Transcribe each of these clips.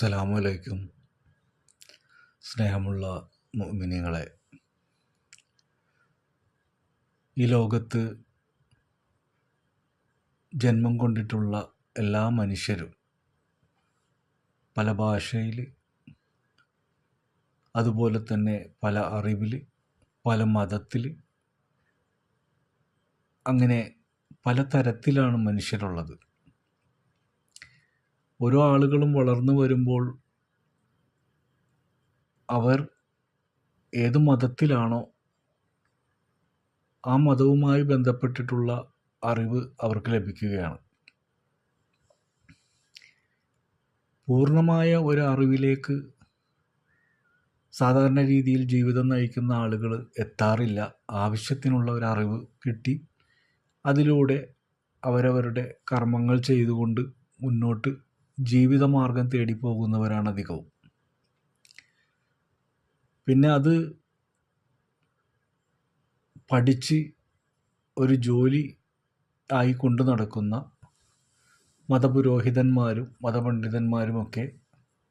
അസ്സലാമു അലൈക്കും സ്നേഹമുള്ള മുഅ്മിനീങ്ങളെ ഈ ലോകത്ത് ജന്മം കൊണ്ടിട്ടുള്ള എല്ലാ മനുഷ്യരും പല ഭാഷയിൽ അതുപോലെ തന്നെ പല അറിവിൽ പല മതത്തിൽ അങ്ങനെ പല തരത്തിലാണ് മനുഷ്യരുള്ളത്. ഓരോ ആളുകളും വളർന്നു വരുമ്പോൾ അവർ ഏത് മതത്തിലാണോ ആ മതവുമായി ബന്ധപ്പെട്ടിട്ടുള്ള അറിവ് അവർക്ക് ലഭിക്കുകയാണ്. പൂർണമായ ഒരു അറിവിലേക്ക് സാധാരണ രീതിയിൽ ജീവിതം നയിക്കുന്ന ആളുകൾ എത്താറില്ല. ആവശ്യത്തിനുള്ള ഒരു അറിവ് കിട്ടി. അതിലൂടെ അവരവരുടെ കർമ്മങ്ങൾ ചെയ്തുകൊണ്ട് മുന്നോട്ട് ജീവിതമാർഗം തേടി പോകുന്നവരാണ് അധികവും. പിന്നെ അത് പഠിച്ച് ഒരു ജോലി ആയി കൊണ്ടു നടക്കുന്ന മതപുരോഹിതന്മാരും മതപണ്ഡിതന്മാരുമൊക്കെ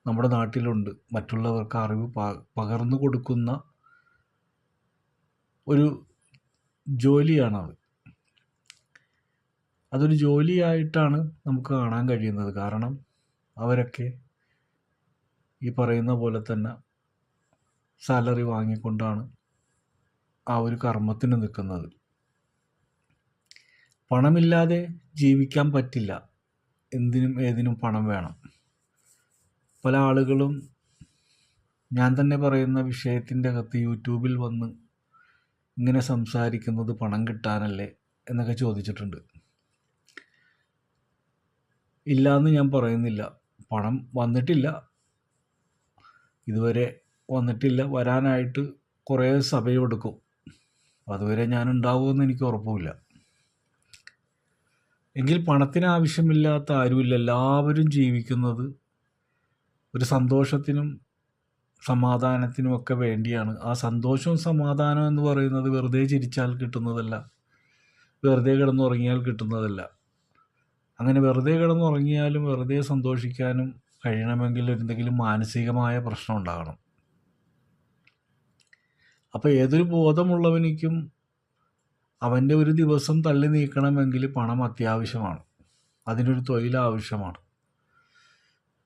നമ്മുടെ നാട്ടിലുണ്ട്. മറ്റുള്ളവർക്ക് അറിവ് പകർന്നു കൊടുക്കുന്ന ഒരു ജോലിയാണത്. അതൊരു ജോലിയായിട്ടാണ് നമുക്ക് കാണാൻ കഴിയുന്നത്. കാരണം അവരൊക്കെ ഈ പറയുന്ന പോലെ തന്നെ സാലറി വാങ്ങിക്കൊണ്ടാണ് ആ ഒരു കർമ്മത്തിന് നിൽക്കുന്നത്. പണമില്ലാതെ ജീവിക്കാൻ പറ്റില്ല. എന്തിനും ഏതിനും പണം വേണം. പല ആളുകളും ഞാൻ തന്നെ പറയുന്ന വിഷയത്തിന്റെ അകത്ത് യൂട്യൂബിൽ വന്ന് ഇങ്ങനെ സംസാരിക്കുന്നത് പണം കിട്ടാനല്ലേ എന്നൊക്കെ ചോദിച്ചിട്ടുണ്ട്. ഇല്ല എന്ന് ഞാൻ പറയുന്നില്ല. പണം വന്നിട്ടില്ല. ഇതുവരെ വന്നിട്ടില്ല. വരാനായിട്ട് കുറേ സമയമെടുക്കും അതുവരെ ഞാൻ ഉണ്ടാവുമെന്ന് എനിക്ക് ഉറപ്പുമില്ല. എങ്കിൽ പണത്തിന് ആവശ്യമില്ലാത്ത ആരുമില്ല. എല്ലാവരും ജീവിക്കുന്നത് ഒരു സന്തോഷത്തിനും സമാധാനത്തിനും ഒക്കെ വേണ്ടിയാണ്. ആ സന്തോഷവും സമാധാനവും എന്ന് പറയുന്നത് വെറുതെ ചിരിച്ചാൽ കിട്ടുന്നതല്ല. വെറുതെ കിടന്നുറങ്ങിയാൽ കിട്ടുന്നതല്ല. അങ്ങനെ വെറുതെ കിടന്നുറങ്ങിയാലും വെറുതെ സന്തോഷിക്കാനും കഴിയണമെങ്കിൽ എന്തെങ്കിലും മാനസികമായ പ്രശ്നം ഉണ്ടാകണം. അപ്പോൾ ഏതൊരു ബോധമുള്ളവനിക്കും അവന്റെ ഒരു ദിവസം തള്ളി നീക്കണമെങ്കിൽ പണം അത്യാവശ്യമാണ്. അതിനൊരു തൊഴിൽ ആവശ്യമാണ്.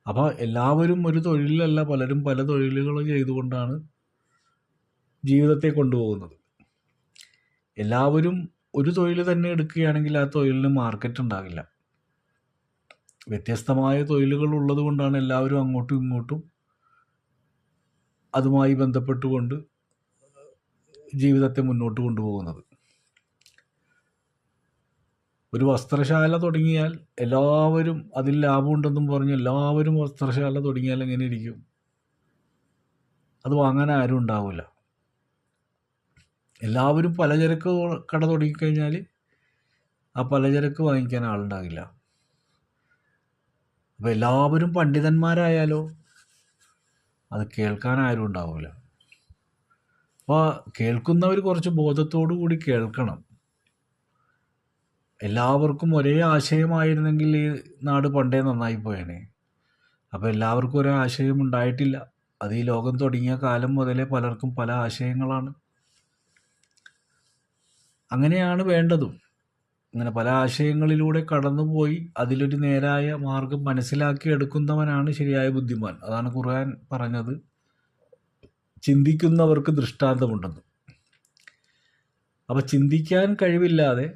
അപ്പോൾ എല്ലാവരും ഒരു തൊഴിലല്ല പലരും പല തൊഴിലുകൾ ചെയ്തുകൊണ്ടാണ് ജീവിതത്തെ കൊണ്ടുപോകുന്നത്. എല്ലാവരും ഒരു തൊഴിൽ തന്നെ എടുക്കുകയാണെങ്കിൽ ആ തൊഴിലിന് മാർക്കറ്റ് ഉണ്ടാകില്ല. വ്യത്യസ്തമായ തൊഴിലുകൾ ഉള്ളത് കൊണ്ടാണ് എല്ലാവരും അങ്ങോട്ടും ഇങ്ങോട്ടും അതുമായി ബന്ധപ്പെട്ടുകൊണ്ട് ജീവിതത്തെ മുന്നോട്ട് കൊണ്ടുപോകുന്നത്. ഒരു വസ്ത്രശാല തുടങ്ങിയാൽ എല്ലാവരും അതിൽ ലാഭമുണ്ടെന്നും പറഞ്ഞ് എല്ലാവരും വസ്ത്രശാല തുടങ്ങിയാൽ എങ്ങനെ ഇരിക്കും? അത് വാങ്ങാൻ ആരും ഉണ്ടാവില്ല. എല്ലാവരും പലചരക്ക് കട തുടങ്ങിക്കഴിഞ്ഞാൽ ആ പലചരക്ക് വാങ്ങിക്കാൻ ആളുണ്ടാകില്ല. അപ്പോൾ എല്ലാവരും പണ്ഡിതന്മാരായാലോ? അത് കേൾക്കാൻ ആരും ഉണ്ടാവില്ല അപ്പോൾ കേൾക്കുന്നവർ കുറച്ച് ബോധത്തോടു കൂടി കേൾക്കണം. എല്ലാവർക്കും ഒരേ ആശയമായിരുന്നെങ്കിൽ ഈ നാട് പണ്ടേ നന്നായി പോയേനെ. അപ്പോൾ എല്ലാവർക്കും ഒരേ ആശയം ഉണ്ടായിട്ടില്ല. അത് ഈ ലോകം തുടങ്ങിയ കാലം മുതലേ പലർക്കും പല ആശയങ്ങളാണ്. അങ്ങനെയാണ് വേണ്ടതും. അങ്ങനെ പല ആശയങ്ങളിലൂടെ കടന്നുപോയി അതിലൊരു നേരായ മാർഗം മനസ്സിലാക്കി എടുക്കുന്നവനാണ് ശരിയായ ബുദ്ധിമാൻ. അതാണ് ഖുർആൻ പറഞ്ഞത്. ചിന്തിക്കുന്നവർക്ക് ദൃഷ്ടാന്തമുണ്ടെന്ന്. അപ്പോൾ ചിന്തിക്കാൻ കഴിവില്ലാതെ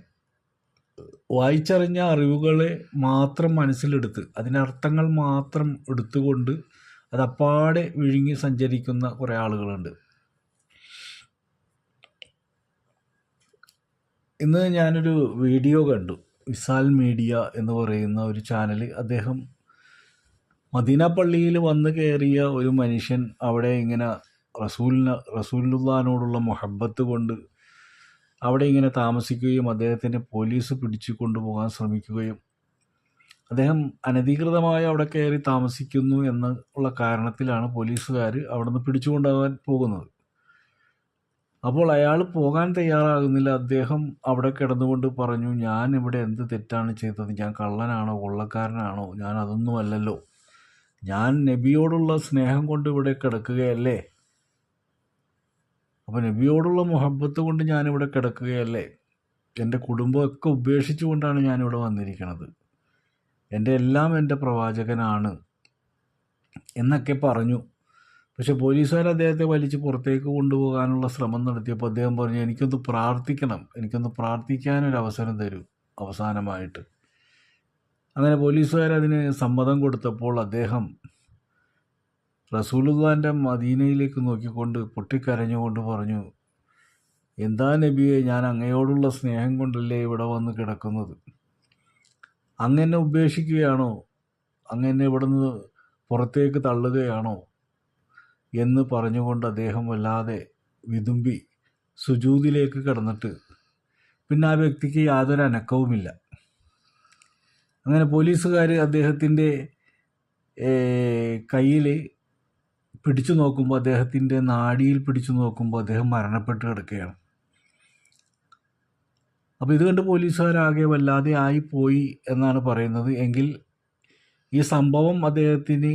വായിച്ചറിഞ്ഞ അറിവുകളെ മാത്രം മനസ്സിലെടുത്ത് അതിന്റെ അർത്ഥങ്ങൾ മാത്രം എടുത്തുകൊണ്ട് അതപ്പാടെ വിഴുങ്ങി സഞ്ചരിക്കുന്ന കുറേ ആളുകളുണ്ട്. ഇന്ന് ഞാനൊരു വീഡിയോ കണ്ടു. വിസാൽ മീഡിയ എന്ന് പറയുന്ന ഒരു ചാനൽ അദ്ദേഹം മദീന പള്ളിയിൽ വന്ന് കയറിയ ഒരു മനുഷ്യൻ അവിടെ ഇങ്ങനെ റസൂലിന റസൂലുള്ളാനോടുള്ള മൊഹബത്ത് കൊണ്ട് അവിടെ ഇങ്ങനെ താമസിക്കുകയും അദ്ദേഹത്തിനെ പോലീസ് പിടിച്ചു കൊണ്ടുപോകാൻ ശ്രമിക്കുകയും അദ്ദേഹം അനധികൃതമായി അവിടെ കയറി താമസിക്കുന്നു എന്നുള്ള കാരണത്തിലാണ് പോലീസുകാർ അവിടെ നിന്ന് പിടിച്ചുകൊണ്ടുപോകാൻ പോകുന്നത്. അപ്പോൾ അയാൾ പോകാൻ തയ്യാറാകുന്നില്ല. അദ്ദേഹം അവിടെ കിടന്നുകൊണ്ട് പറഞ്ഞു ഞാൻ ഇവിടെ എന്ത് തെറ്റാണ് ചെയ്തത്? ഞാൻ കള്ളനാണോ? കൊള്ളക്കാരനാണോ? ഞാൻ അതൊന്നുമല്ലല്ലോ ഞാൻ നബിയോടുള്ള സ്നേഹം കൊണ്ട് ഇവിടെ കിടക്കുകയല്ലേ? അപ്പോൾ നബിയോടുള്ള മുഹബത്ത് കൊണ്ട് ഞാനിവിടെ കിടക്കുകയല്ലേ? എന്റെ കുടുംബമൊക്കെ ഉപേക്ഷിച്ചുകൊണ്ടാണ് ഞാനിവിടെ വന്നിരിക്കുന്നത് എന്റെ എല്ലാം എന്റെ പ്രവാചകനാണ് എന്നൊക്കെ പറഞ്ഞു. പക്ഷെ പോലീസുകാർ അദ്ദേഹത്തെ വലിച്ച് പുറത്തേക്ക് കൊണ്ടുപോകാനുള്ള ശ്രമം നടത്തിയപ്പോൾ അദ്ദേഹം പറഞ്ഞു എനിക്കൊന്ന് പ്രാർത്ഥിക്കണം. എനിക്കൊന്ന് പ്രാർത്ഥിക്കാനൊരു അവസരം തരൂ അവസാനമായിട്ട്. അങ്ങനെ പോലീസുകാർ അതിന് സമ്മതം കൊടുത്തപ്പോൾ അദ്ദേഹം റസൂലുഖാന്റെ മദീനയിലേക്ക് നോക്കിക്കൊണ്ട് പൊട്ടിക്കരഞ്ഞുകൊണ്ട് പറഞ്ഞു എന്താ നബിയെ ഞാൻ അങ്ങയോടുള്ള സ്നേഹം കൊണ്ടല്ലേ ഇവിടെ വന്ന് കിടക്കുന്നത്? അങ്ങനെ ഉപേക്ഷിക്കുകയാണോ? അങ്ങനെ ഇവിടുന്ന് പുറത്തേക്ക് തള്ളുകയാണോ? എന്ന് പറഞ്ഞുകൊണ്ട് അദ്ദേഹം വല്ലാതെ വിതുമ്പി സുജൂതിലേക്ക് കടന്നിട്ട് പിന്നെ ആ വ്യക്തിക്ക് യാതൊരു അനക്കവുമില്ല. അങ്ങനെ പോലീസുകാർ അദ്ദേഹത്തിന്റെ കയ്യിൽ പിടിച്ചു നോക്കുമ്പോൾ അദ്ദേഹത്തിന്റെ നാടിയിൽ പിടിച്ചു നോക്കുമ്പോൾ അദ്ദേഹം മരണപ്പെട്ട് കിടക്കുകയാണ്. അപ്പോൾ ഇത് കണ്ട് പോലീസുകാരാകെ വല്ലാതെ ആയിപ്പോയി എന്നാണ് പറയുന്നത്. എങ്കിൽ ഈ സംഭവം അദ്ദേഹത്തിന്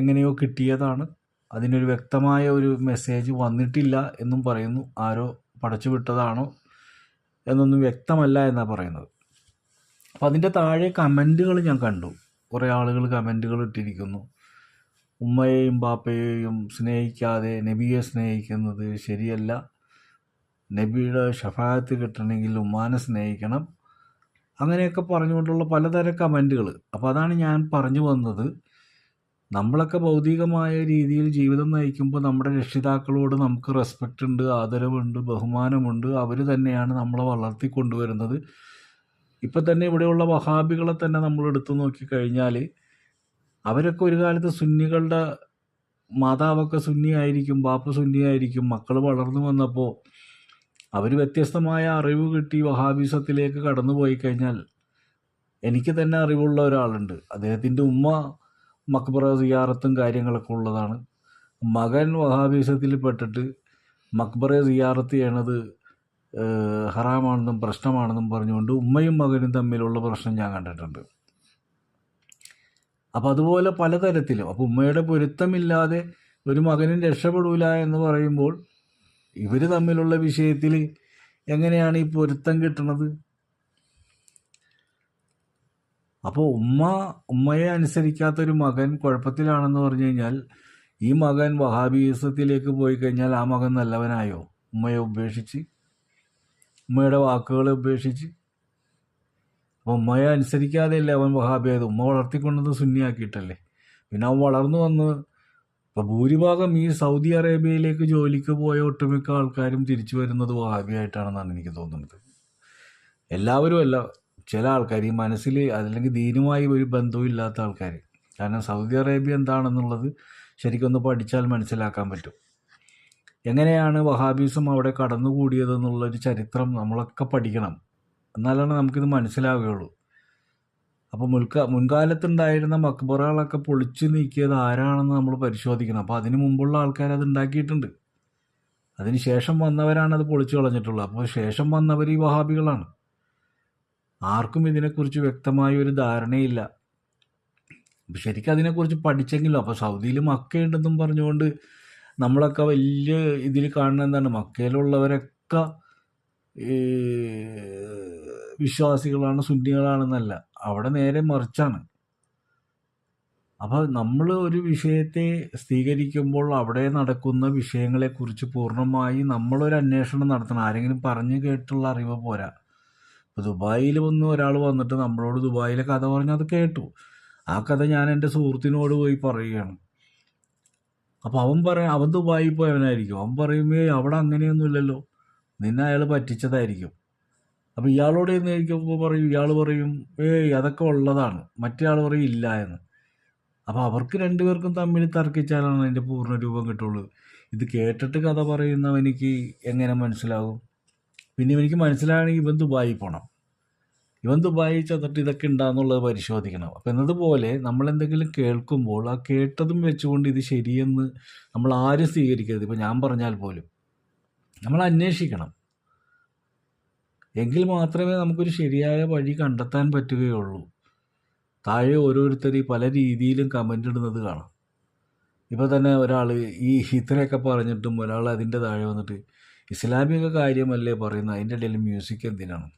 എങ്ങനെയോ കിട്ടിയതാണ്. അതിനൊരു വ്യക്തമായ ഒരു മെസ്സേജ് വന്നിട്ടില്ല എന്നും പറയുന്നു. ആരോ പടച്ചു വിട്ടതാണോ എന്നൊന്നും വ്യക്തമല്ല എന്നാണ് പറയുന്നത്. അപ്പോൾ അതിന്റെ താഴെ കമന്റുകൾ ഞാൻ കണ്ടു. കുറേ ആളുകൾ കമന്റുകൾ ഇട്ടിരിക്കുന്നു. ഉമ്മയെയും ബാപ്പയെയും സ്നേഹിക്കാതെ നബിയെ സ്നേഹിക്കുന്നത് ശരിയല്ല. നബിയുടെ ഷഫായത്ത് കിട്ടണമെങ്കിൽ ഉമ്മാനെ സ്നേഹിക്കണം. അങ്ങനെയൊക്കെ പറഞ്ഞുകൊണ്ടുള്ള പലതരം കമന്റുകൾ. അപ്പോൾ അതാണ് ഞാൻ പറഞ്ഞു വന്നത്. നമ്മളൊക്കെ ഭൗതികമായ രീതിയിൽ ജീവിതം നയിക്കുമ്പോൾ നമ്മുടെ രക്ഷിതാക്കളോട് നമുക്ക് റെസ്പെക്റ്റ് ഉണ്ട് ആദരവുണ്ട് ബഹുമാനമുണ്ട്. അവർ തന്നെയാണ് നമ്മളെ വളർത്തി കൊണ്ടുവരുന്നത്. ഇപ്പം തന്നെ ഇവിടെയുള്ള വഹാബികളെ തന്നെ നമ്മൾ എടുത്തു നോക്കിക്കഴിഞ്ഞാൽ അവരൊക്കെ ഒരു കാലത്ത് സുന്നികളുടെ മാതാവൊക്കെ സുന്നിയായിരിക്കും ബാപ്പ സുന്നിയായിരിക്കും. മക്കൾ വളർന്നു വന്നപ്പോൾ അവർ വ്യത്യസ്തമായ അറിവ് കിട്ടി വഹാബിസത്തിലേക്ക് കടന്നു പോയി കഴിഞ്ഞാൽ എനിക്ക് തന്നെ അറിവുള്ള ഒരാളുണ്ട്. അദ്ദേഹത്തിന്റെ ഉമ്മ മക്ബറ സിയാറത്തും കാര്യങ്ങളൊക്കെ ഉള്ളതാണ്. മകൻ വഹാബീസത്തിൽ പെട്ടിട്ട് മക്ബറ സിയാറത്ത് ചെയ്യണത് ഹറാമാണെന്നും പ്രശ്നമാണെന്നും പറഞ്ഞുകൊണ്ട് ഉമ്മയും മകനും തമ്മിലുള്ള പ്രശ്നം ഞാൻ കണ്ടിട്ടുണ്ട്. അപ്പോൾ അതുപോലെ പലതരത്തിലും. അപ്പോൾ ഉമ്മയുടെ പൊരുത്തമില്ലാതെ ഒരു മകനും രക്ഷപ്പെടൂല എന്ന് പറയുമ്പോൾ ഇവർ തമ്മിലുള്ള വിഷയത്തിൽ എങ്ങനെയാണ് ഈ പൊരുത്തം കിട്ടുന്നത് അപ്പോൾ ഉമ്മ ഉമ്മയെ അനുസരിക്കാത്തൊരു മകൻ കുഴപ്പത്തിലാണെന്ന് പറഞ്ഞു കഴിഞ്ഞാൽ ഈ മകൻ വഹാബീസത്തിലേക്ക് പോയി കഴിഞ്ഞാൽ ആ മകൻ നല്ലവനായോ? ഉമ്മയെ ഉപേക്ഷിച്ച് ഉമ്മയുടെ വാക്കുകളെ ഉപേക്ഷിച്ച്. അപ്പോൾ ഉമ്മയെ അനുസരിക്കാതെയല്ലേ അവൻ വഹാബിയായത്? ഉമ്മ വളർത്തിക്കൊണ്ടത് സുന്നിയാക്കിയിട്ടല്ലേ? പിന്നെ അവൻ വളർന്നു വന്ന് ഇപ്പോൾ ഭൂരിഭാഗം ഈ സൗദി അറേബ്യയിലേക്ക് ജോലിക്ക് പോയ ഒട്ടുമിക്ക ആൾക്കാരും തിരിച്ചു വരുന്നത് വഹാബിയായിട്ടാണെന്നാണ് എനിക്ക് തോന്നുന്നത്. എല്ലാവരും അല്ല ചില ആൾക്കാർ ഈ മനസ്സിൽ അതല്ലെങ്കിൽ ദീനുമായി ഒരു ബന്ധവും ഇല്ലാത്ത ആൾക്കാർ കാരണം സൗദി അറേബ്യ എന്താണെന്നുള്ളത് ശരിക്കൊന്ന് പഠിച്ചാൽ മനസ്സിലാക്കാൻ പറ്റും. എങ്ങനെയാണ് വഹാബീസും അവിടെ കടന്നുകൂടിയതെന്നുള്ളൊരു ചരിത്രം നമ്മളൊക്കെ പഠിക്കണം. എന്നാലാണ് നമുക്കിത് മനസ്സിലാവുകയുള്ളൂ. അപ്പോൾ മുൽക്ക മുൻകാലത്തുണ്ടായിരുന്ന മക്ബറകളൊക്കെ പൊളിച്ചു നീക്കിയത് ആരാണെന്ന് നമ്മൾ പരിശോധിക്കണം. അപ്പോൾ അതിന് മുമ്പുള്ള ആൾക്കാർ അത് ഉണ്ടാക്കിയിട്ടുണ്ട്. അതിന് ശേഷം വന്നവരാണ് അത് പൊളിച്ചു കളഞ്ഞിട്ടുള്ളത്. അപ്പോൾ ശേഷം വന്നവർ ഈ വഹാബികളാണ്. ആർക്കും ഇതിനെക്കുറിച്ച് വ്യക്തമായ ഒരു ധാരണയില്ല ശരിക്കും അതിനെക്കുറിച്ച് പഠിച്ചെങ്കിലും അപ്പോൾ സൗദിയിൽ മക്കയുണ്ടെന്നും പറഞ്ഞുകൊണ്ട് നമ്മളൊക്കെ വലിയ ഇതിൽ കാണുന്ന എന്താണ് മക്കയിലുള്ളവരൊക്കെ വിശ്വാസികളാണ് സുന്നികളാണെന്നല്ല. അവിടെ നേരെ മറിച്ചാണ്. അപ്പോൾ നമ്മൾ ഒരു വിഷയത്തെ സ്ഥിരീകരിക്കുമ്പോൾ അവിടെ നടക്കുന്ന വിഷയങ്ങളെക്കുറിച്ച് പൂർണമായി നമ്മളൊരു അന്വേഷണം നടത്തണം. ആരെങ്കിലും പറഞ്ഞു കേട്ടുള്ള അറിവ് പോരാ. ഇപ്പോൾ ദുബായിൽ വന്ന് ഒരാൾ വന്നിട്ട് നമ്മളോട് ദുബായിലെ കഥ പറഞ്ഞു അത് കേട്ടു. ആ കഥ ഞാൻ എന്റെ സുഹൃത്തിനോട് പോയി പറയുകയാണ്. അപ്പോൾ അവൻ പറയാം അവൻ ദുബായിൽ പോയവനായിരിക്കും. അവൻ പറയുമേ അവിടെ അങ്ങനെയൊന്നുമില്ലല്ലോ നിന്നെ അയാൾ പറ്റിച്ചതായിരിക്കും. അപ്പോൾ ഇയാളോട് എന്ന് ചോദിക്കുമ്പോൾ പറയും ഇയാൾ പറയും ഏയ് അതൊക്കെ ഉള്ളതാണ്. മറ്റേ ആൾ പറയും ഇല്ല എന്ന്. അപ്പോൾ അവർക്ക് രണ്ടുപേർക്കും തമ്മിൽ തർക്കിച്ചാലാണ് അതിന്റെ പൂർണ രൂപം കിട്ടുള്ളൂ. ഇത് കേട്ടിട്ട് കഥ പറയുന്നവനിക്ക് എങ്ങനെ മനസ്സിലാകും? പിന്നെ എനിക്ക് മനസ്സിലാകണമെങ്കിൽ ഇവൻ ദുബായി പോകണം ഇവൻ ദുബായി ചെന്നിട്ട് ഇതൊക്കെ ഉണ്ടാകുന്നുള്ളത് പരിശോധിക്കണം. അപ്പം എന്നതുപോലെ നമ്മൾ എന്തെങ്കിലും കേൾക്കുമ്പോൾ ആ കേട്ടതും വെച്ചുകൊണ്ട് ഇത് ശരിയെന്ന് നമ്മൾ ആരും സ്വീകരിക്കരുത്. ഇപ്പം ഞാൻ പറഞ്ഞാൽ പോലും നമ്മൾ അന്വേഷിക്കണം. എങ്കിൽ മാത്രമേ നമുക്കൊരു ശരിയായ വഴി കണ്ടെത്താൻ പറ്റുകയുള്ളൂ. താഴെ ഓരോരുത്തർ പല രീതിയിലും കമന്റ് ഇടുന്നത് കാണാം. ഇപ്പോൾ തന്നെ ഒരാൾ ഈ ഇത്രയൊക്കെ പറഞ്ഞിട്ടും ഒരാൾ അതിന്റെ താഴെ വന്നിട്ട് ഇസ്ലാമിക കാര്യമല്ലേ പറയുന്നത്? അതിന്റെ ഇടയിൽ മ്യൂസിക് എന്തിനാണ്?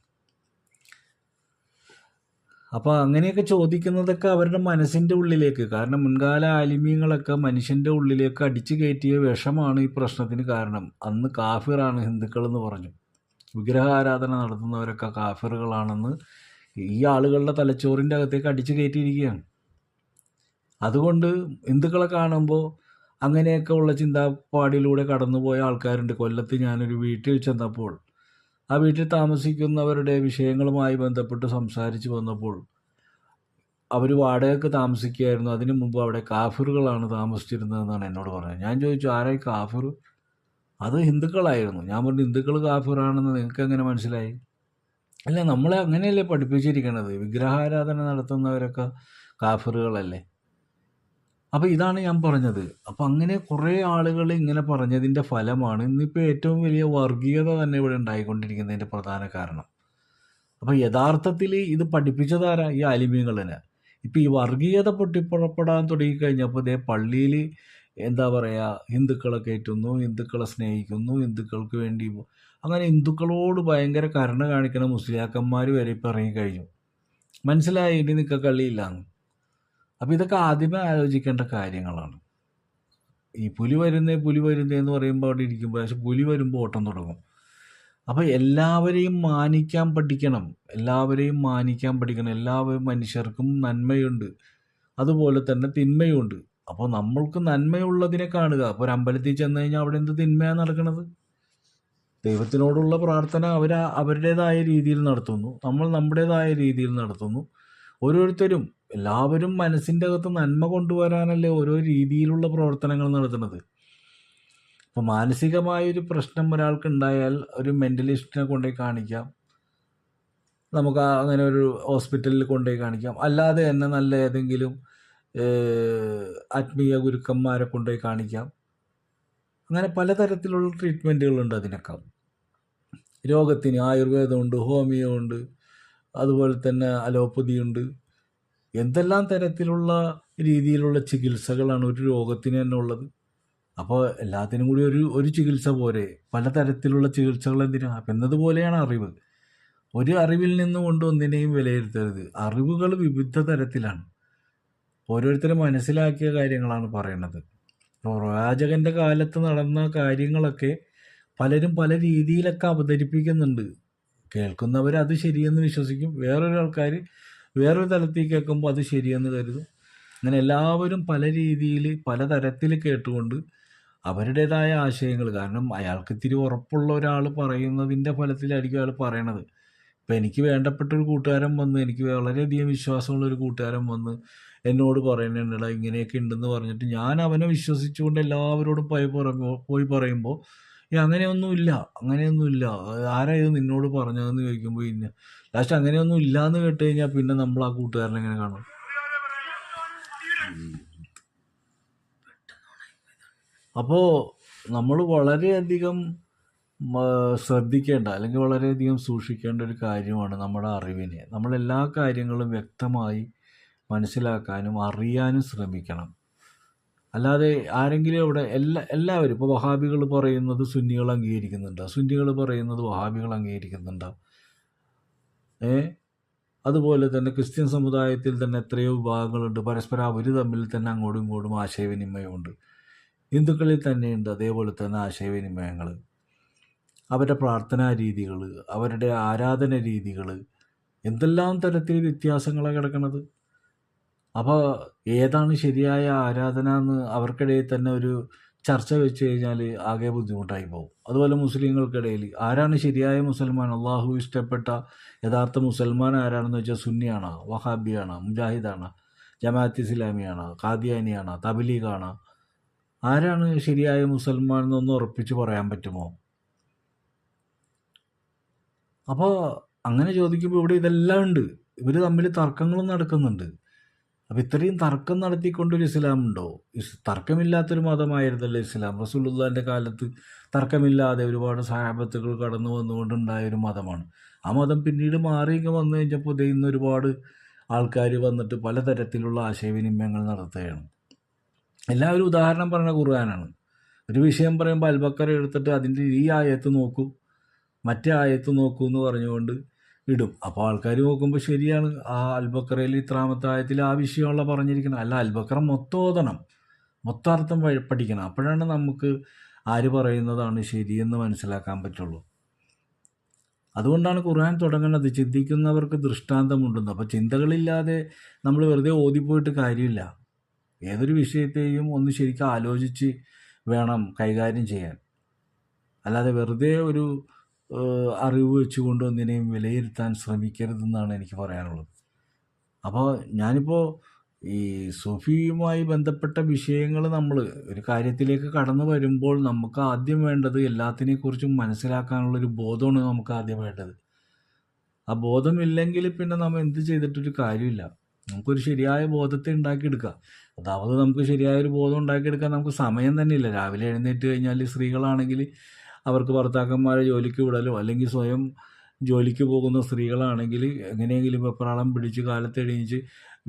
അപ്പോൾ അങ്ങനെയൊക്കെ ചോദിക്കുന്നതൊക്കെ അവരുടെ മനസ്സിന്റെ ഉള്ളിലേക്ക് കാരണം മുൻകാല ആലിമ്യങ്ങളൊക്കെ മനുഷ്യന്റെ ഉള്ളിലേക്ക് അടിച്ചു കയറ്റിയ വിഷമാണ് ഈ പ്രശ്നത്തിന് കാരണം. അന്ന് കാഫിറാണ് ഹിന്ദുക്കൾ എന്ന് പറഞ്ഞു. വിഗ്രഹാരാധന നടത്തുന്നവരൊക്കെ കാഫിറുകളാണെന്ന് ഈ ആളുകളുടെ തലച്ചോറിന്റെ അകത്തേക്ക് അടിച്ചു കയറ്റിയിരിക്കുകയാണ്. അതുകൊണ്ട് ഹിന്ദുക്കളെ കാണുമ്പോൾ അങ്ങനെയൊക്കെ ഉള്ള ചിന്താപ്പാടിലൂടെ കടന്നുപോയ ആൾക്കാരുണ്ട്. കൊല്ലത്ത് ഞാനൊരു വീട്ടിൽ ചെന്നപ്പോൾ ആ വീട്ടിൽ താമസിക്കുന്നവരുടെ വിഷയങ്ങളുമായി ബന്ധപ്പെട്ട് സംസാരിച്ച് വന്നപ്പോൾ അവർ വാടകയ്ക്ക് താമസിക്കുകയായിരുന്നു. അതിനു മുമ്പ് അവിടെ കാഫിറുകളാണ് താമസിച്ചിരുന്നതെന്നാണ് എന്നോട് പറഞ്ഞത്. ഞാൻ ചോദിച്ചു ആരായി കാഫിർ? അത് ഹിന്ദുക്കളായിരുന്നു. ഞാൻ പറഞ്ഞു ഹിന്ദുക്കൾ കാഫിറാണെന്ന് നിങ്ങൾക്ക് എങ്ങനെ മനസ്സിലായി? അല്ല നമ്മളെ അങ്ങനെയല്ലേ പഠിപ്പിച്ചിരിക്കണത്? വിഗ്രഹാരാധന നടത്തുന്നവരൊക്കെ കാഫിറുകളല്ലേ? അപ്പോൾ ഇതാണ് ഞാൻ പറഞ്ഞത്. അപ്പോൾ അങ്ങനെ കുറേ ആളുകൾ ഇങ്ങനെ പറഞ്ഞതിന്റെ ഫലമാണ് ഇന്നിപ്പോ ഏറ്റവും വലിയ വർഗീയത തന്നെ ഇവിടെ ഉണ്ടായിക്കൊണ്ടിരിക്കുന്നതിന്റെ പ്രധാന കാരണം. അപ്പോൾ യഥാർത്ഥത്തിൽ ഇത് പഠിപ്പിച്ചതാരാ? ഈ അലിമീങ്ങളിനെ ഇപ്പോൾ ഈ വർഗീയത പൊട്ടിപ്പുറപ്പെടാൻ തുടങ്ങിക്കഴിഞ്ഞപ്പോൾ ഇതേ പള്ളിയിൽ എന്താ പറയാ ഹിന്ദുക്കളെ കയറ്റുന്നു ഹിന്ദുക്കളെ സ്നേഹിക്കുന്നു ഹിന്ദുക്കൾക്ക് വേണ്ടി അങ്ങനെ ഹിന്ദുക്കളോട് ഭയങ്കര കരുണ കാണിക്കുന്ന മുസ്ലിയാക്കന്മാർ വരെ ഇപ്പം ഇറങ്ങിക്കഴിഞ്ഞു. മനസ്സിലായി? ഇനി നിൽക്ക കളിയില്ലാന്ന്. അപ്പോൾ ഇതൊക്കെ ആദ്യമേ ആലോചിക്കേണ്ട കാര്യങ്ങളാണ്. ഈ പുലി വരുന്നേ പുലി വരുന്നേ എന്ന് പറയുമ്പോൾ അവിടെ ഇരിക്കുമ്പോൾ പക്ഷെ പുലി വരുമ്പോൾ ഓട്ടം തുടങ്ങും. അപ്പോൾ എല്ലാവരെയും മാനിക്കാൻ പഠിക്കണം. എല്ലാവരെയും മാനിക്കാൻ പഠിക്കണം. എല്ലാവരും മനുഷ്യർക്കും നന്മയുണ്ട്. അതുപോലെ തന്നെ തിന്മയുണ്ട്. അപ്പോൾ നമ്മൾക്ക് നന്മയുള്ളതിനെ കാണുക. അപ്പോൾ ഒരു അമ്പലത്തിൽ ചെന്ന് കഴിഞ്ഞാൽ അവിടെ എന്ത് തിന്മയാണ് നടക്കുന്നത് ദൈവത്തിനോടുള്ള പ്രാർത്ഥന അവർ അവരുടേതായ രീതിയിൽ നടത്തുന്നു. നമ്മൾ നമ്മുടേതായ രീതിയിൽ നടത്തുന്നു. ഓരോരുത്തരും എല്ലാവരും മനസ്സിന്റെ അകത്ത് നന്മ കൊണ്ടുവരാനല്ലേ ഓരോ രീതിയിലുള്ള പ്രവർത്തനങ്ങൾ നടത്തുന്നത്. ഇപ്പോൾ മാനസികമായൊരു പ്രശ്നം ഒരാൾക്ക് ഉണ്ടായാൽ ഒരു മെന്റലിസ്റ്റിനെ കൊണ്ടുപോയി കാണിക്കാം. നമുക്ക് അങ്ങനെ ഒരു ഹോസ്പിറ്റലിൽ കൊണ്ടുപോയി കാണിക്കാം. അല്ലാതെ തന്നെ നല്ല ഏതെങ്കിലും ആത്മീയ ഗുരുക്കന്മാരെ കൊണ്ടുപോയി കാണിക്കാം. അങ്ങനെ പലതരത്തിലുള്ള ട്രീറ്റ്മെന്റുകളുണ്ട് അതിനൊക്കെ. രോഗത്തിന് ആയുർവേദമുണ്ട് ഹോമിയോ ഉണ്ട് അതുപോലെ തന്നെ അലോപ്പതി ഉണ്ട്. എന്തെല്ലാം തരത്തിലുള്ള രീതിയിലുള്ള ചികിത്സകളാണ് ഒരു രോഗത്തിന് തന്നെ ഉള്ളത്? അപ്പോൾ എല്ലാത്തിനും കൂടി ഒരു ഒരു ചികിത്സ പോരെ. പലതരത്തിലുള്ള ചികിത്സകൾ എന്തിനാണ് അപ്പം എന്നതുപോലെയാണ് അറിവ്. ഒരു അറിവിൽ നിന്ന് കൊണ്ട് ഒന്നിനെയും വിലയിരുത്തരുത്. അറിവുകൾ വിവിധ തരത്തിലാണ്. ഓരോരുത്തരും മനസ്സിലാക്കിയ കാര്യങ്ങളാണ് പറയുന്നത് പ്രവാചകന്റെ കാലത്ത് നടന്ന കാര്യങ്ങളൊക്കെ പലരും പല രീതിയിലൊക്കെ അവതരിപ്പിക്കുന്നുണ്ട്. കേൾക്കുന്നവർ അത് ശരിയെന്ന് വിശ്വസിക്കും. വേറൊരു ആൾക്കാർ വേറൊരു തലത്തിൽ കേൾക്കുമ്പോൾ അത് ശരിയെന്ന് കരുതും. അങ്ങനെ എല്ലാവരും പല രീതിയിൽ പല തരത്തിൽ കേട്ടുകൊണ്ട് അവരുടേതായ ആശയങ്ങൾ. കാരണം അയാൾക്ക് ഇത്തിരി ഉറപ്പുള്ള ഒരാൾ പറയുന്നതിന്റെ ഫലത്തിലായിരിക്കും അയാൾ പറയണത്. ഇപ്പം എനിക്ക് വേണ്ടപ്പെട്ട ഒരു കൂട്ടുകാരൻ വന്ന് എനിക്ക് വളരെയധികം വിശ്വാസമുള്ള ഒരു കൂട്ടുകാരൻ വന്ന് എന്നോട് പറയുന്നുണ്ടല്ലോ ഇങ്ങനെയൊക്കെ ഉണ്ടെന്ന് പറഞ്ഞിട്ട് ഞാൻ അവനെ വിശ്വസിച്ചുകൊണ്ട് എല്ലാവരോടും പോയി പറയുമ്പോൾ പോയി പറയുമ്പോൾ ഈ അങ്ങനെയൊന്നുമില്ല അങ്ങനെയൊന്നുമില്ല. ആരാ ഇത് നിന്നോട് പറഞ്ഞതെന്ന് ചോദിക്കുമ്പോൾ ഇന്ന ലാസ്റ്റ് അങ്ങനെയൊന്നും ഇല്ല എന്ന് കേട്ട് കഴിഞ്ഞാൽ പിന്നെ നമ്മൾ ആ കൂട്ടുകാരനെ എങ്ങനെ കാണും? അപ്പോൾ നമ്മൾ വളരെയധികം ശ്രദ്ധിക്കേണ്ട അല്ലെങ്കിൽ വളരെയധികം സൂക്ഷിക്കേണ്ട ഒരു കാര്യമാണ് നമ്മുടെ അറിവിനെ. നമ്മൾ എല്ലാ കാര്യങ്ങളും വ്യക്തമായി മനസ്സിലാക്കാനും അറിയാനും ശ്രമിക്കണം. അല്ലാതെ ആരെങ്കിലും അവിടെ എല്ലാ എല്ലാവരും ഇപ്പോൾ വഹാബികൾ പറയുന്നത് സുന്നികൾ അംഗീകരിക്കുന്നുണ്ട്? സുന്നികൾ പറയുന്നത് വഹാബികൾ അംഗീകരിക്കുന്നുണ്ട്? ഏ? അതുപോലെ തന്നെ ക്രിസ്ത്യൻ സമുദായത്തിൽ തന്നെ എത്രയോ വിഭാഗങ്ങളുണ്ട്. പരസ്പരം അവർ തമ്മിൽ തന്നെ അങ്ങോട്ടും ഇങ്ങോട്ടും ആശയവിനിമയമുണ്ട്. ഹിന്ദുക്കളിൽ തന്നെയുണ്ട് അതേപോലെ തന്നെ ആശയവിനിമയങ്ങൾ അവരുടെ പ്രാർത്ഥനാ രീതികൾ അവരുടെ ആരാധന രീതികൾ എന്തെല്ലാം തരത്തിൽ വ്യത്യാസങ്ങളാണ് കിടക്കുന്നത് അപ്പോൾ ഏതാണ് ശരിയായ ആരാധന എന്ന് അവർക്കിടയിൽ തന്നെ ഒരു ചർച്ച വെച്ച് കഴിഞ്ഞാൽ ആകെ ബുദ്ധിമുട്ടായി പോകും. അതുപോലെ മുസ്ലിങ്ങൾക്കിടയിൽ ആരാണ് ശരിയായ മുസൽമാൻ? അള്ളാഹു ഇഷ്ടപ്പെട്ട യഥാർത്ഥ മുസൽമാൻ ആരാണെന്ന് വെച്ചാൽ സുന്നിയാണ് വഹാബിയാണ് മുജാഹിദാണ് ജമാഅത്ത് ഇസ്ലാമിയാണ് ഖാദിയാനിയാണോ തബലീഗാണ്. ആരാണ് ശരിയായ മുസൽമാൻ എന്നൊന്ന് ഉറപ്പിച്ച് പറയാൻ പറ്റുമോ? അപ്പോൾ അങ്ങനെ ചോദിക്കുമ്പോൾ ഇവിടെ ഇതെല്ലാം ഉണ്ട്. ഇവർ തമ്മിൽ തർക്കങ്ങളും നടക്കുന്നുണ്ട്. അപ്പോൾ ഇത്രയും തർക്കം നടത്തിക്കൊണ്ടൊരു ഇസ്ലാം ഉണ്ടോ ഇസ് തർക്കമില്ലാത്തൊരു മതമായിരുന്നല്ലോ ഇസ്ലാം. റസൂലുള്ളാന്റെ കാലത്ത് തർക്കമില്ലാതെ ഒരുപാട് സഹാബത്തുകൾ കടന്നു വന്നുകൊണ്ടുണ്ടായ ഒരു മതമാണ്. ആ മതം പിന്നീട് മാറി വന്നു കഴിഞ്ഞപ്പോൾ ദേ ഒരുപാട് ആൾക്കാർ വന്നിട്ട് പലതരത്തിലുള്ള ആശയവിനിമയങ്ങൾ നടത്തുകയാണ്. എല്ലാവരും ഉദാഹരണം പറഞ്ഞ ഖുർആനാണ്. ഒരു വിഷയം പറയുമ്പോൾ അൽബക്കർ എടുത്തിട്ട് അതിന്റെ ഈ ആയത്ത് നോക്കൂ. മറ്റേ ആയത്ത് നോക്കൂ എന്ന് പറഞ്ഞുകൊണ്ട് ഇടും. അപ്പോൾ ആൾക്കാർ നോക്കുമ്പോൾ ശരിയാണ് ആ അൽബക്കറയിൽ ഇത്രാമത്തെ ആയത്തിൽ ആ വിഷയമുള്ള പറഞ്ഞിരിക്കണം അല്ല അൽബക്കറ മൊത്തം ഓതണം. മൊത്തം വഴി- പഠിക്കണം. അപ്പോഴാണ് നമുക്ക് ആര് പറയുന്നതാണ് ശരിയെന്ന് മനസ്സിലാക്കാൻ പറ്റുള്ളൂ. അതുകൊണ്ടാണ് ഖുർആൻ തുടങ്ങുന്നത്. ചിന്തിക്കുന്നവർക്ക് ദൃഷ്ടാന്തമുണ്ടെന്ന്. അപ്പോൾ ചിന്തകളില്ലാതെ നമ്മൾ വെറുതെ ഓതിപ്പോയിട്ട് കാര്യമില്ല. ഏതൊരു വിഷയത്തെയും ഒന്ന് ശരിക്കും ആലോചിച്ച് വേണം കൈകാര്യം ചെയ്യാൻ. അല്ലാതെ വെറുതെ ഒരു അറിവ് വെച്ചുകൊണ്ട് ഒന്നിനെയും വിലയിരുത്താൻ ശ്രമിക്കരുതെന്നാണ് എനിക്ക് പറയാനുള്ളത്. അപ്പോൾ ഞാനിപ്പോൾ ഈ സൂഫിയുമായി ബന്ധപ്പെട്ട വിഷയങ്ങൾ നമ്മൾ ഒരു കാര്യത്തിലേക്ക് കടന്നു വരുമ്പോൾ നമുക്ക് ആദ്യം വേണ്ടത് എല്ലാത്തിനെക്കുറിച്ചും മനസ്സിലാക്കാനുള്ളൊരു ബോധമാണ് നമുക്ക് ആദ്യം വേണ്ടത്. ആ ബോധമില്ലെങ്കിൽ പിന്നെ നമ്മൾ എന്ത് ചെയ്തിട്ടൊരു കാര്യമില്ല. നമുക്കൊരു ശരിയായ ബോധത്തെ ഉണ്ടാക്കിയെടുക്കുക അതാവത് നമുക്ക് ശരിയായൊരു ബോധം ഉണ്ടാക്കിയെടുക്കാൻ നമുക്ക് സമയം തന്നെ ഇല്ല രാവിലെ എഴുന്നേറ്റ് കഴിഞ്ഞാൽ സ്ത്രീകളാണെങ്കിൽ അവർക്ക് ഭർത്താക്കന്മാരെ ജോലിക്ക് വിടലോ അല്ലെങ്കിൽ സ്വയം ജോലിക്ക് പോകുന്ന സ്ത്രീകളാണെങ്കിൽ എങ്ങനെയെങ്കിലും വെപ്രാളം പിടിച്ച് കാലത്തെണീച്ച്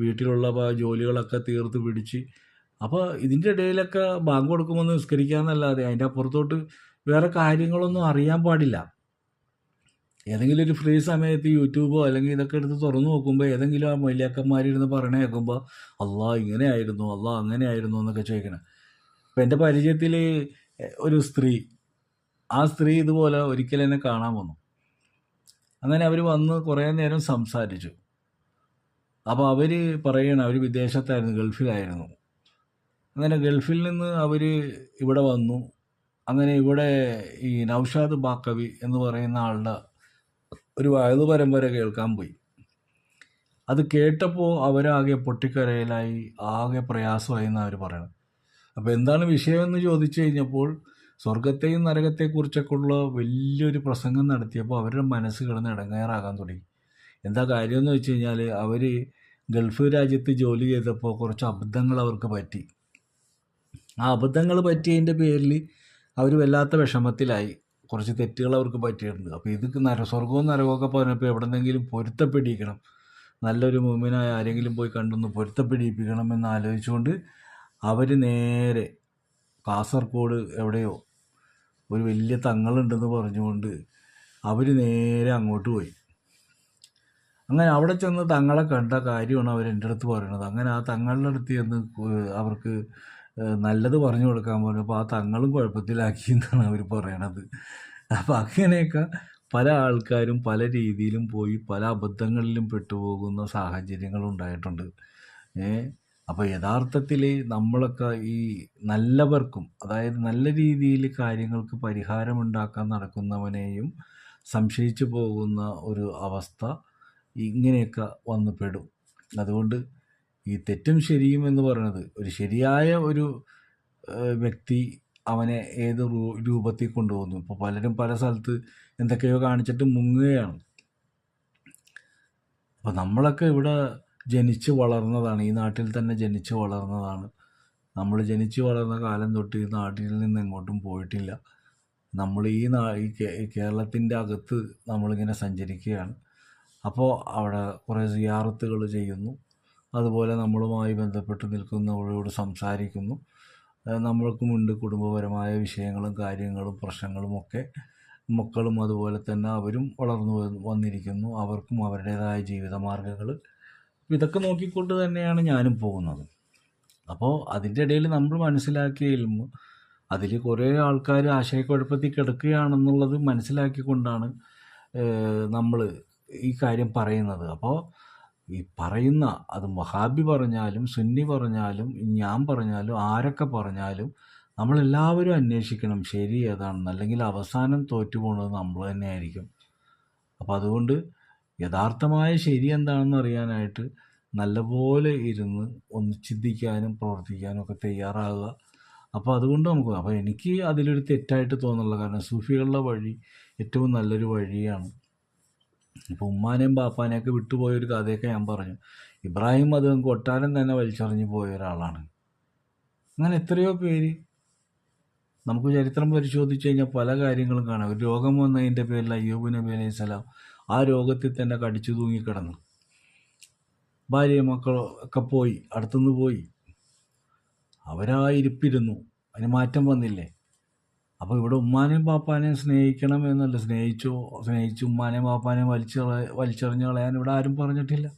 വീട്ടിലുള്ള ജോലികളൊക്കെ തീർത്ത് പിടിച്ച്. അപ്പോൾ ഇതിന്റെ ഇടയിലൊക്കെ ബാങ്ക് കൊടുക്കുമ്പോൾ നിസ്കരിക്കാമെന്നല്ലാതെ അതിന്റെ അപ്പുറത്തോട്ട് വേറെ കാര്യങ്ങളൊന്നും അറിയാൻ പാടില്ല. ഏതെങ്കിലും ഒരു ഫ്രീ സമയത്ത് യൂട്യൂബോ അല്ലെങ്കിൽ ഇതൊക്കെ എടുത്ത് തുറന്നു നോക്കുമ്പോൾ ഏതെങ്കിലും ആ മൊയ്ലിയാക്കന്മാരിരുന്ന് പറയണ കേൾക്കുമ്പോൾ അള്ളാ ഇങ്ങനെ ആയിരുന്നു അള്ളാ അങ്ങനെ ആയിരുന്നു എന്നൊക്കെ ചോദിക്കണം. അപ്പം എന്റെ പരിചയത്തിൽ ഒരു സ്ത്രീ ആ സ്ത്രീ ഇതുപോലെ ഒരിക്കൽ എന്നെ കാണാൻ വന്നു. അങ്ങനെ അവർ വന്ന് കുറേ നേരം സംസാരിച്ചു. അപ്പോൾ അവർ പറയണം അവർ വിദേശത്തായിരുന്നു ഗൾഫിലായിരുന്നു. അങ്ങനെ ഗൾഫിൽ നിന്ന് അവർ ഇവിടെ വന്നു. അങ്ങനെ ഇവിടെ ഈ നൗഷാദ് ബാക്കവി എന്ന് പറയുന്ന ആളുടെ ഒരു വയത് പരമ്പര കേൾക്കാൻ പോയി. അത് കേട്ടപ്പോൾ അവരാകെ പൊട്ടിക്കരയിലായി ആകെ പ്രയാസമായി എന്നാണ് അവർ പറയണത്. അപ്പോൾ എന്താണ് വിഷയമെന്ന് ചോദിച്ചു കഴിഞ്ഞപ്പോൾ സ്വർഗത്തെയും നരകത്തെക്കുറിച്ചൊക്കെയുള്ള വലിയൊരു പ്രസംഗം നടത്തിയപ്പോൾ അവരുടെ മനസ്സ് കിടന്ന് ഇടങ്ങേറാകാൻ തുടങ്ങി. എന്താ കാര്യമെന്ന് വെച്ച് കഴിഞ്ഞാൽ അവർ ഗൾഫ് രാജ്യത്ത് ജോലി ചെയ്തപ്പോൾ കുറച്ച് അബദ്ധങ്ങൾ അവർക്ക് പറ്റി. ആ അബദ്ധങ്ങൾ പറ്റിയതിന്റെ പേരിൽ അവർ വല്ലാത്ത വിഷമത്തിലായി. കുറച്ച് തെറ്റുകൾ അവർക്ക് പറ്റിയിട്ടുണ്ട്. അപ്പോൾ ഇത് നര സ്വർഗവും നരകമൊക്കെ പറഞ്ഞപ്പോൾ എവിടെന്നെങ്കിലും പൊരുത്തപ്പെടിയിക്കണം. നല്ലൊരു മുമ്പിനായ ആരെങ്കിലും പോയി കണ്ടൊന്ന് പൊരുത്തപ്പെടിയിപ്പിക്കണം എന്ന് ആലോചിച്ചുകൊണ്ട് അവർ നേരെ കാസർഗോഡ് എവിടെയോ ഒരു വലിയ തങ്ങളുണ്ടെന്ന് പറഞ്ഞുകൊണ്ട് അവർ നേരെ അങ്ങോട്ട് പോയി. അങ്ങനെ അവിടെ ചെന്ന് തങ്ങളെ കണ്ട കാര്യമാണ് അവർ എന്റെ അടുത്ത് പറയുന്നത് അങ്ങനെ ആ തങ്ങളുടെ അടുത്ത് ചെന്ന് അവർക്ക് നല്ലത് പറഞ്ഞു കൊടുക്കാൻ പറഞ്ഞു. അപ്പോൾ ആ തങ്ങളും കുഴപ്പത്തിലാക്കി എന്നാണ് അവർ പറയണത്. അപ്പം അങ്ങനെയൊക്കെ പല ആൾക്കാരും പല രീതിയിലും പോയി പല അബദ്ധങ്ങളിലും പെട്ടുപോകുന്ന സാഹചര്യങ്ങൾ ഉണ്ടായിട്ടുണ്ട്. അപ്പോൾ യഥാർത്ഥത്തിൽ നമ്മളൊക്കെ ഈ നല്ലവർക്കും അതായത് നല്ല രീതിയിൽ കാര്യങ്ങൾക്ക് പരിഹാരമുണ്ടാക്കാൻ നടക്കുന്നവനെയും സംശയിച്ചു പോകുന്ന ഒരു അവസ്ഥ ഇങ്ങനെയൊക്കെ വന്നു പെടും. അതുകൊണ്ട് ഈ തെറ്റും ശരിയും എന്ന് പറയുന്നത് ഒരു ശരിയായ ഒരു വ്യക്തി അവനെ ഏത് രൂപത്തിൽ കൊണ്ടുപോകുന്നു ഇപ്പോൾ പലരും പല സ്ഥലത്ത് എന്തൊക്കെയോ കാണിച്ചിട്ട് മുങ്ങുകയാണ്. അപ്പോൾ നമ്മളൊക്കെ ഇവിടെ ജനിച്ച് വളർന്നതാണ്. ഈ നാട്ടിൽ തന്നെ ജനിച്ച് വളർന്നതാണ്. നമ്മൾ ജനിച്ച് വളർന്ന കാലം തൊട്ട് ഈ നാട്ടിൽ നിന്ന് എങ്ങോട്ടും പോയിട്ടില്ല. നമ്മൾ ഈ നാ ഈ കേരളത്തിന്റെ അകത്ത് നമ്മളിങ്ങനെ സഞ്ചരിക്കുകയാണ്. അപ്പോൾ അവിടെ കുറേ സിയാറത്തുകൾ ചെയ്യുന്നു. അതുപോലെ നമ്മളുമായി ബന്ധപ്പെട്ട് നിൽക്കുന്നവരോട് സംസാരിക്കുന്നു. നമ്മൾക്ക് നമ്മൾക്കുമുണ്ട് കുടുംബപരമായ വിഷയങ്ങളും കാര്യങ്ങളും പ്രശ്നങ്ങളും ഒക്കെ. മക്കളും അതുപോലെ തന്നെ അവരും വളർന്നു വന്നിരിക്കുന്നു. അവർക്കും അവരുടേതായ ജീവിത മാർഗങ്ങൾ ഇതൊക്കെ നോക്കിക്കൊണ്ട് തന്നെയാണ് ഞാനും പോകുന്നത്. അപ്പോൾ അതിന്റെ ഇടയിൽ നമ്മൾ മനസ്സിലാക്കിയ അതിൽ കുറേ ആൾക്കാർ ആശയക്കുഴപ്പത്തിൽ കിടക്കുകയാണെന്നുള്ളത് മനസ്സിലാക്കിക്കൊണ്ടാണ് നമ്മൾ ഈ കാര്യം പറയുന്നത്. അപ്പോൾ ഈ പറയുന്ന അത് മഹാബി പറഞ്ഞാലും സുന്നി പറഞ്ഞാലും ഞാൻ പറഞ്ഞാലും ആരൊക്കെ പറഞ്ഞാലും നമ്മളെല്ലാവരും അന്വേഷിക്കണം ശരി ഏതാണെന്ന് അല്ലെങ്കിൽ അവസാനം തോറ്റു തോറ്റുപോകുന്നത് നമ്മൾ തന്നെയായിരിക്കും. അപ്പോൾ അതുകൊണ്ട് യഥാർത്ഥമായ ശരി എന്താണെന്ന് അറിയാനായിട്ട് നല്ലപോലെ ഇരുന്ന് ഒന്ന് ചിന്തിക്കാനും പ്രവർത്തിക്കാനും ഒക്കെ തയ്യാറാകുക അപ്പോൾ അതുകൊണ്ട് നമുക്ക് അപ്പോൾ എനിക്ക് അതിലൊരു തെറ്റായിട്ട് തോന്നുന്നില്ല കാരണം സൂഫികളുടെ വഴി ഏറ്റവും നല്ലൊരു വഴിയാണ്. ഇപ്പോൾ ഉമ്മാനെയും ബാപ്പാനെയൊക്കെ വിട്ടുപോയൊരു കഥയൊക്കെ ഞാൻ പറഞ്ഞു. ഇബ്രാഹിം അത് കൊട്ടാരം തന്നെ വലിച്ചെറിഞ്ഞു പോയ ഒരാളാണ്. അങ്ങനെ എത്രയോ പേര് നമുക്ക് ചരിത്രം പരിശോധിച്ച് കഴിഞ്ഞാൽ പല കാര്യങ്ങളും കാണാം. ഒരു രോഗം വന്നതിന്റെ പേരിൽ അയ്യൂബ് നബി അലൈഹി സ്വലാം ആ രോഗത്തിൽ തന്നെ കടിച്ചു തൂങ്ങിക്കിടന്നു. ഭാര്യയും മക്കളോ ഒക്കെ പോയി അടുത്തുനിന്ന് പോയി. അവരാ ഇരിപ്പിരുന്നു അതിന് മാറ്റം വന്നില്ലേ? അപ്പോൾ ഇവിടെ ഉമ്മാനെയും പാപ്പാനെയും സ്നേഹിക്കണം എന്നല്ല. സ്നേഹിച്ചു സ്നേഹിച്ച് ഉമ്മാനെയും പാപ്പാനെയും വലിച്ചു വലിച്ചെറിഞ്ഞ് കളയാൻ ഇവിടെ ആരും പറഞ്ഞിട്ടില്ല.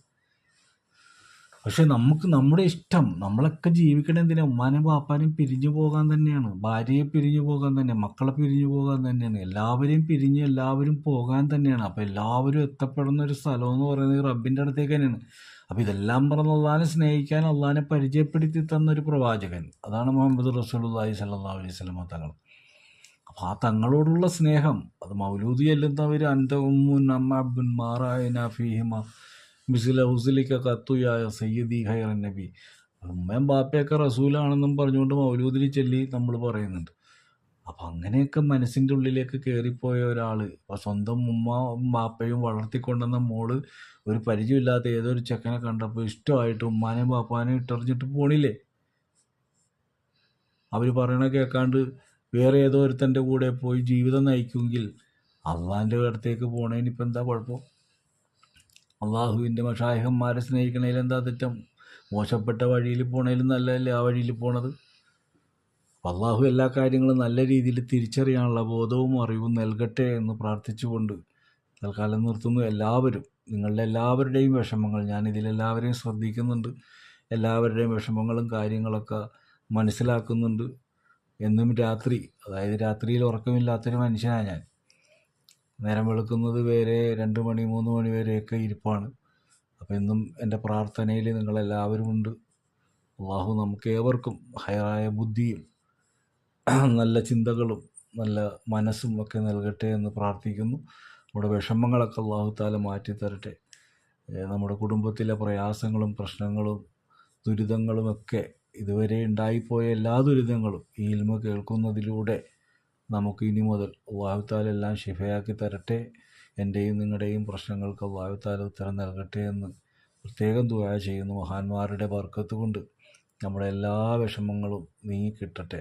പക്ഷെ നമുക്ക് നമ്മുടെ ഇഷ്ടം നമ്മളൊക്കെ ജീവിക്കണ എന്തിനാ? ഉമ്മാനും പാപ്പാനും പിരിഞ്ഞു പോകാൻ തന്നെയാണ്. ഭാര്യയെ പിരിഞ്ഞു പോകാൻ തന്നെ മക്കളെ പിരിഞ്ഞു പോകാൻ തന്നെയാണ്. എല്ലാവരെയും പിരിഞ്ഞ് എല്ലാവരും പോകാൻ തന്നെയാണ്. അപ്പോൾ എല്ലാവരും എത്തപ്പെടുന്ന ഒരു സ്ഥലം എന്ന് പറയുന്നത് റബ്ബിന്റെ അടുത്തേക്ക് തന്നെയാണ്. അപ്പോൾ ഇതെല്ലാം പറഞ്ഞ് അള്ളഹാനെ സ്നേഹിക്കാൻ അള്ളഹാനെ പരിചയപ്പെടുത്തി തന്ന ഒരു പ്രവാചകൻ. അതാണ് മുഹമ്മദ് റസൂലുള്ളാഹി സല്ലാ അലൈഹി സ്വലമ തങ്ങൾ. അപ്പോൾ ആ തങ്ങളോടുള്ള സ്നേഹം അത് മൗലൂദി അല്ലുന്നവർ ഉമ്മുൻ അബ്ബുൻ മാറായ ഫീഹിമ കത്തുയായ സയ്യദി ഖൈറൻ നബി അമ്മയും ബാപ്പയൊക്കെ റസൂലാണെന്നും പറഞ്ഞുകൊണ്ട് മൗലൂദിൽ ചൊല്ലി നമ്മൾ പറയുന്നുണ്ട്. അപ്പം അങ്ങനെയൊക്കെ മനസ്സിന്റെ ഉള്ളിലേക്ക് കയറിപ്പോയ ഒരാൾ അപ്പം സ്വന്തം ഉമ്മ ബാപ്പയും വളർത്തിക്കൊണ്ടുവന്ന മോൾ ഒരു പരിചയമില്ലാത്ത ഏതൊരു ചെക്കനെ കണ്ടപ്പോൾ ഇഷ്ടമായിട്ട് ഉമ്മാനെയും ബാപ്പാനെയും ഇട്ടറിഞ്ഞിട്ട് പോണില്ലേ? അവർ പറയണ കേൾക്കാണ്ട് വേറെ ഏതോ ഒരുത്തന്റെ കൂടെ പോയി ജീവിതം നയിക്കുമെങ്കിൽ അള്ളാന്റെ അടുത്തേക്ക് പോണേന് ഇപ്പം എന്താ കുഴപ്പം? അള്ളാഹുവിന്റെ മഷായഹന്മാരെ സ്നേഹിക്കണതിൽ എന്താ തെറ്റം? മോശപ്പെട്ട വഴിയിൽ പോണേലും നല്ലതല്ലേ ആ വഴിയിൽ പോണത്? അള്ളാഹു എല്ലാ കാര്യങ്ങളും നല്ല രീതിയിൽ തിരിച്ചറിയാനുള്ള ബോധവും അറിവും നൽകട്ടെ എന്ന് പ്രാർത്ഥിച്ചുകൊണ്ട് തൽക്കാലം നിർത്തുന്നു. എല്ലാവരും നിങ്ങളുടെ എല്ലാവരുടെയും വിഷമങ്ങൾ ഞാൻ ഇതിലെല്ലാവരെയും ശ്രദ്ധിക്കുന്നുണ്ട്. എല്ലാവരുടെയും വിഷമങ്ങളും കാര്യങ്ങളൊക്കെ മനസ്സിലാക്കുന്നുണ്ട്. എന്നും രാത്രി അതായത് രാത്രിയിൽ ഉറക്കമില്ലാത്തൊരു മനുഷ്യനാണ് ഞാൻ. നേരം വെളുക്കുന്നത് വരെ രണ്ട് മണി മൂന്ന് മണി വരെയൊക്കെ ഇരിപ്പാണ്. അപ്പോൾ എന്നും എന്റെ പ്രാർത്ഥനയിൽ നിങ്ങളെല്ലാവരും ഉണ്ട്. അള്ളാഹു നമുക്ക് ഏവർക്കും ഹയറായ ബുദ്ധിയും നല്ല ചിന്തകളും നല്ല മനസ്സും ഒക്കെ നൽകട്ടെ എന്ന് പ്രാർത്ഥിക്കുന്നു. നമ്മുടെ വിഷമങ്ങളൊക്കെ അള്ളാഹു താല മാറ്റി തരട്ടെ നമ്മുടെ കുടുംബത്തിലെ പ്രയാസങ്ങളും പ്രശ്നങ്ങളും ദുരിതങ്ങളുമൊക്കെ ഇതുവരെ ഉണ്ടായിപ്പോയ എല്ലാ ദുരിതങ്ങളും ഈ ഇൽമ കേൾക്കുന്നതിലൂടെ നമുക്ക് ഇനി മുതൽ അള്ളാഹു ശിഫയാക്കി തരട്ടെ. എന്റെയും നിങ്ങളുടെയും പ്രശ്നങ്ങൾക്ക് അള്ളാഹു ഉത്തരം നൽകട്ടെ എന്ന് പ്രത്യേകം ദുആ ചെയ്യുന്നു മഹാന്മാരുടെ ബർക്കത്ത് കൊണ്ട്. നമ്മുടെ എല്ലാ വിഷമങ്ങളും നീങ്ങി കിട്ടട്ടെ